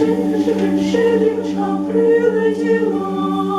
Жичка прилетіла.